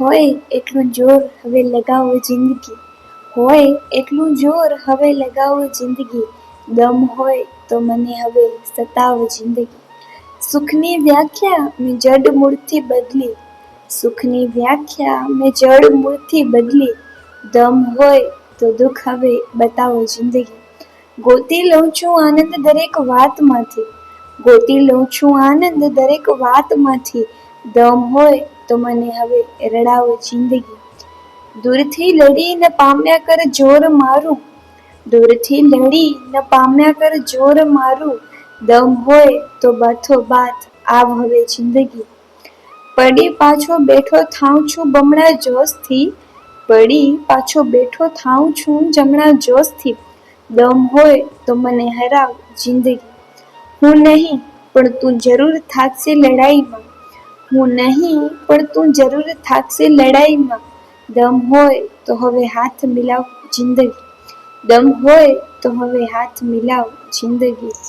હોય એટલું જોર હવે લગાવો જિંદગી. હોય એટલું જોર હવે લગાવો જિંદગી. દમ હોય તો મને હવે સતાવો જિંદગી. સુખની વ્યાખ્યા મેં જડ મૂળથી બદલી. સુખની વ્યાખ્યા મેં જડ મૂળથી બદલી. દમ હોય તો દુઃખ હવે બતાવો જિંદગી. ગોતી લઉં છું આનંદ દરેક વાતમાંથી. ગોતી લઉં છું આનંદ દરેક વાતમાંથી. દમ હોય તો મને હવે રડાવો જિંદગી. દૂરથી લડી ન પામ્યા કર જોર મારું. દૂરથી લડી ન પામ્યા કર જોર મારું. દમ હોય તો બાથો બાથ આવ હવે જિંદગી. પડી પાછો બેઠો થાઉં છું બમણા જોશથી. પડી પાછો બેઠો થાઉં છું જમણા જોશથી. દમ હોય તો મને હરાવ જિંદગી. હું નહીં, પણ તું જરૂર થાકશે લડાઈમાં. હું નહીં, પણ તું જરૂર થાકશે લડાઈમાં. દમ હોય તો હવે હાથ મિલાવ જિંદગી. દમ હોય તો હવે હાથ મિલાવ જિંદગી.